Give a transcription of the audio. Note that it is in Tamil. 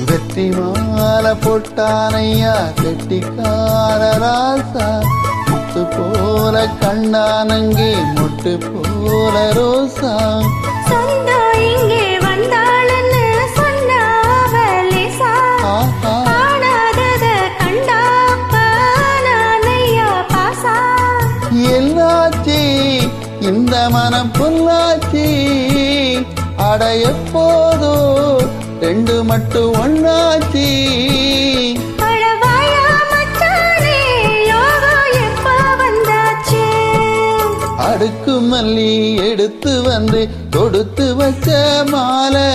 வெற்றி மாலை போட்டானையா கெட்டிக்கார ராசா முத்து போல கண்ணானங்கே மொட்டு போல ரோசா. இந்த மனம் பொல்லாச்சி அட எப்போதோ ரெண்டு மட்டும் வந்தாச்சு? அடுக்கு மல்லி எடுத்து வந்து தொடுத்து வச்ச மாலை